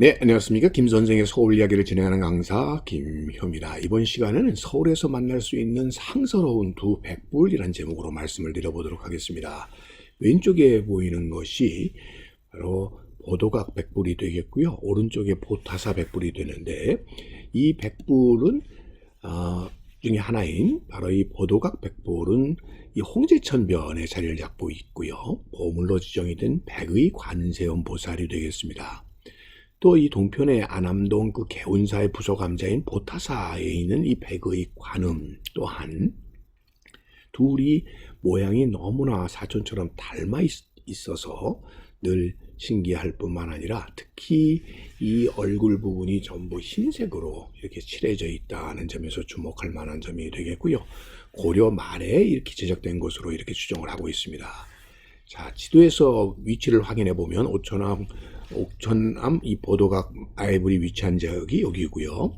네, 안녕하십니까. 김 선생의 서울 이야기를 진행하는 강사 김효입니다. 이번 시간에는 서울에서 만날 수 있는 상서로운 두 백불이라는 제목으로 말씀을 드려보도록 하겠습니다. 왼쪽에 보이는 것이 바로 보도각 백불이 되겠고요. 오른쪽에 보타사 백불이 되는데 이 백불은 어, 중에 하나인 바로 이 보도각 백불은 이 홍제천변에 자리를 잡고 있고요. 보물로 지정이 된 백의 관세음 보살이 되겠습니다. 또 이 동편의 안암동 그 개운사의 부속 감자인 보타사에 있는 이 백의 관음 또한 둘이 모양이 너무나 사촌처럼 닮아 있, 있어서 늘 신기할 뿐만 아니라 특히 이 얼굴 부분이 전부 흰색으로 이렇게 칠해져 있다는 점에서 주목할 만한 점이 되겠고요. 고려 말에 이렇게 제작된 것으로 이렇게 추정을 하고 있습니다. 자, 지도에서 위치를 확인해 보면 오천암, 옥천암 이 보도각 아이불이 위치한 지역이 여기고요.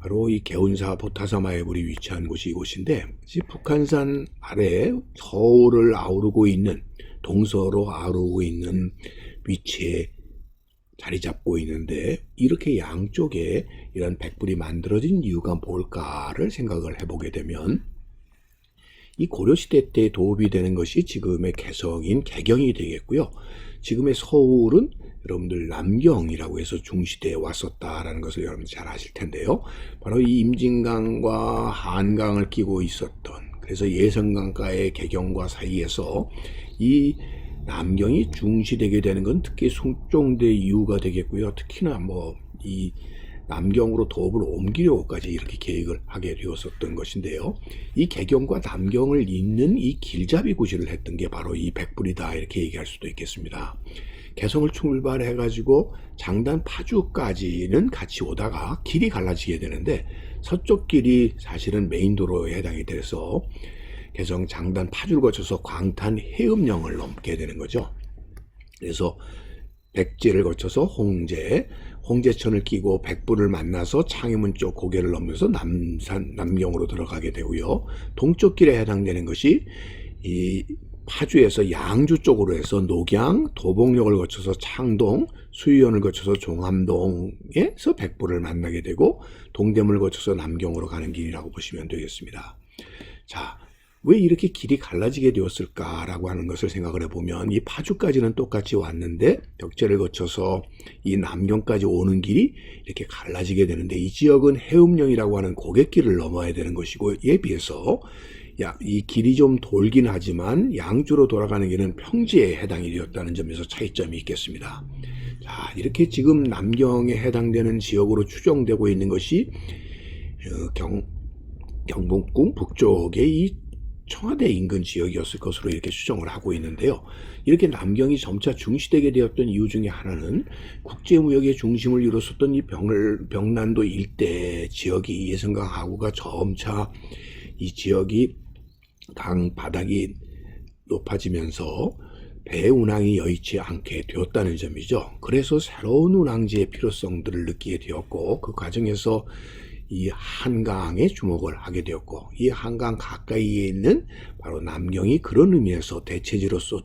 바로 이 개운사 보타사 마이불이 위치한 곳이 이곳인데 이 북한산 아래 서울을 아우르고 있는 동서로 아우르고 있는 위치에 자리 잡고 있는데 이렇게 양쪽에 이런 백불이 만들어진 이유가 뭘까를 생각을 해보게 되면 이 고려시대 때 도읍이 되는 것이 지금의 개성인 개경이 되겠고요. 지금의 서울은 여러분들 남경이라고 해서 중시대에 왔었다라는 것을 여러분들 잘 아실 텐데요. 바로 이 임진강과 한강을 끼고 있었던 그래서 예성강가의 개경과 사이에서 이 남경이 중시되게 되는 건 특히 숭종대 이유가 되겠고요. 특히나 뭐 이 남경으로 도읍을 옮기려고까지 이렇게 계획을 하게 되었었던 것인데요. 이 개경과 남경을 잇는 이 길잡이 구실을 했던 게 바로 이 백불이다 이렇게 얘기할 수도 있겠습니다. 개성을 출발해 가지고 장단 파주까지는 같이 오다가 길이 갈라지게 되는데 서쪽 길이 사실은 메인 도로에 해당이 돼서 개성 장단 파주를 거쳐서 광탄 해음령을 넘게 되는 거죠. 그래서 백제를 거쳐서 홍제, 홍제천을 끼고 백부를 만나서 창의문 쪽 고개를 넘면서 남산 남경으로 들어가게 되고요. 동쪽 길에 해당되는 것이 이 파주에서 양주 쪽으로 해서 녹양, 도봉역을 거쳐서 창동, 수의원을 거쳐서 종암동에서 백부를 만나게 되고 동대문을 거쳐서 남경으로 가는 길이라고 보시면 되겠습니다. 자, 왜 이렇게 길이 갈라지게 되었을까라고 하는 것을 생각을 해보면 이 파주까지는 똑같이 왔는데 벽제를 거쳐서 이 남경까지 오는 길이 이렇게 갈라지게 되는데 이 지역은 해음령이라고 하는 고갯길을 넘어야 되는 것이고 이에 비해서 야, 이 길이 좀 돌긴 하지만 양주로 돌아가는 길은 평지에 해당이 되었다는 점에서 차이점이 있겠습니다. 자, 이렇게 지금 남경에 해당되는 지역으로 추정되고 있는 것이 어, 경, 경복궁 북쪽의 이 청와대 인근 지역이었을 것으로 이렇게 추정을 하고 있는데요. 이렇게 남경이 점차 중시되게 되었던 이유 중에 하나는 국제무역의 중심을 이뤘었던 이 병을, 병난도 일대 지역이 예성강 하구가 점차 이 지역이 강 바닥이 높아지면서 배 운항이 여의치 않게 되었다는 점이죠. 그래서 새로운 운항지의 필요성들을 느끼게 되었고 그 과정에서 이 한강에 주목을 하게 되었고 이 한강 가까이에 있는 바로 남경이 그런 의미에서 대체지로서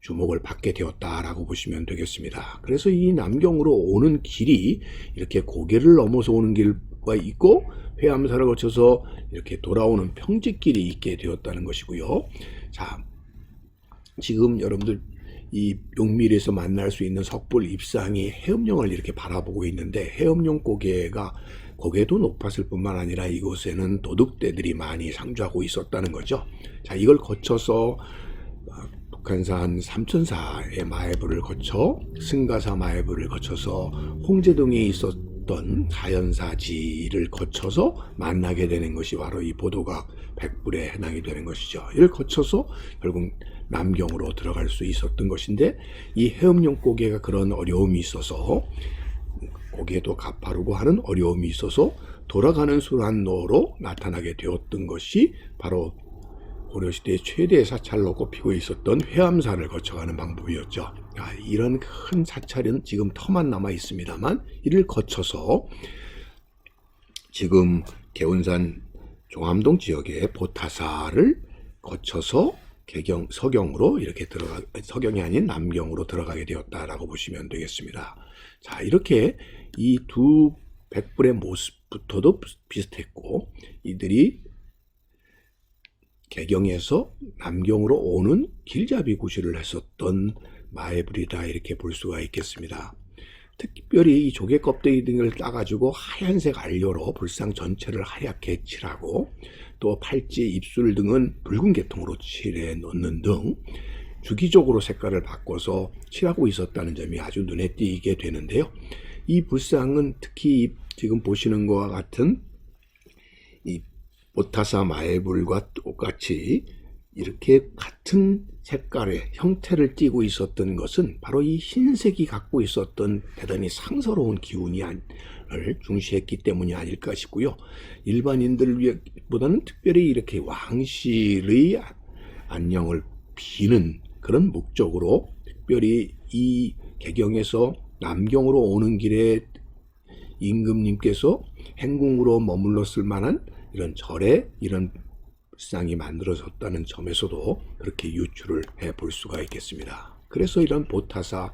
주목을 받게 되었다라고 보시면 되겠습니다. 그래서 이 남경으로 오는 길이 이렇게 고개를 넘어서 오는 길과 있고 회암사를 거쳐서 이렇게 돌아오는 평지길이 있게 되었다는 것이고요. 자, 지금 여러분들 이 용밀에서 만날 수 있는 석불 입상이 해음령을 이렇게 바라보고 있는데 해음령 고개가 고개도 높았을 뿐만 아니라 이곳에는 도둑대들이 많이 상주하고 있었다는 거죠. 자, 이걸 거쳐서 북한산 삼천사의 마해부를 거쳐 승가사 마해부를 거쳐서 홍제동에 있었던 자연사지를 거쳐서 만나게 되는 것이 바로 이 보도각 백불에 해당이 되는 것이죠. 이를 거쳐서 결국 남경으로 들어갈 수 있었던 것인데 이 해음용 고개가 그런 어려움이 있어서 고개도 가파르고 하는 어려움이 있어서 돌아가는 수란노로 나타나게 되었던 것이 바로 고려시대의 최대의 사찰로 꼽히고 있었던 회암사를 거쳐가는 방법이었죠. 아, 이런 큰 사찰은 지금 터만 남아 있습니다만 이를 거쳐서 지금 개운산 종암동 지역의 보타사를 거쳐서 개경 서경으로 이렇게 들어가 서경이 아닌 남경으로 들어가게 되었다라고 보시면 되겠습니다. 자, 이렇게 이 두 백불의 모습부터도 비슷했고, 이들이 개경에서 남경으로 오는 길잡이 구실을 했었던 마애불이다 이렇게 볼 수가 있겠습니다. 특별히 이 조개 껍데기 등을 따가지고 하얀색 안료로 불상 전체를 하얗게 칠하고 또 팔찌, 입술 등은 붉은 계통으로 칠해 놓는 등 주기적으로 색깔을 바꿔서 칠하고 있었다는 점이 아주 눈에 띄게 되는데요. 이 불상은 특히 지금 보시는 것과 같은 이 오타사 마애불과 똑같이 이렇게 같은 색깔의 형태를 띠고 있었던 것은 바로 이 흰색이 갖고 있었던 대단히 상서로운 기운을 중시했기 때문이 아닐까 싶고요. 일반인들보다는 특별히 이렇게 왕실의 안녕을 비는 그런 목적으로 특별히 이 개경에서 남경으로 오는 길에 임금님께서 행궁으로 머물렀을 만한 이런 절에 이런 불상이 만들어졌다는 점에서도 그렇게 유추를 해 볼 수가 있겠습니다. 그래서 이런 보타사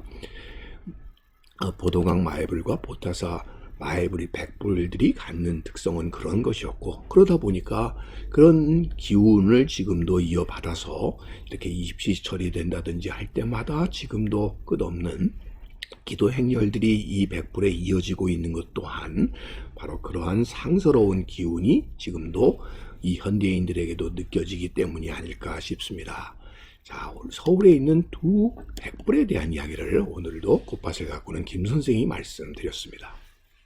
어, 보동강 마애불과 보타사 마애불이 백불들이 갖는 특성은 그런 것이었고 그러다 보니까 그런 기운을 지금도 이어받아서 이렇게 입시 처리된다든지 할 때마다 지금도 끝없는 기도 행렬들이 이 백불에 이어지고 있는 것 또한 바로 그러한 상서로운 기운이 지금도 이 현대인들에게도 느껴지기 때문이 아닐까 싶습니다. 자, 오늘 서울에 있는 두 백불에 대한 이야기를 오늘도 곱밭을 가꾸는 김 선생이 말씀드렸습니다.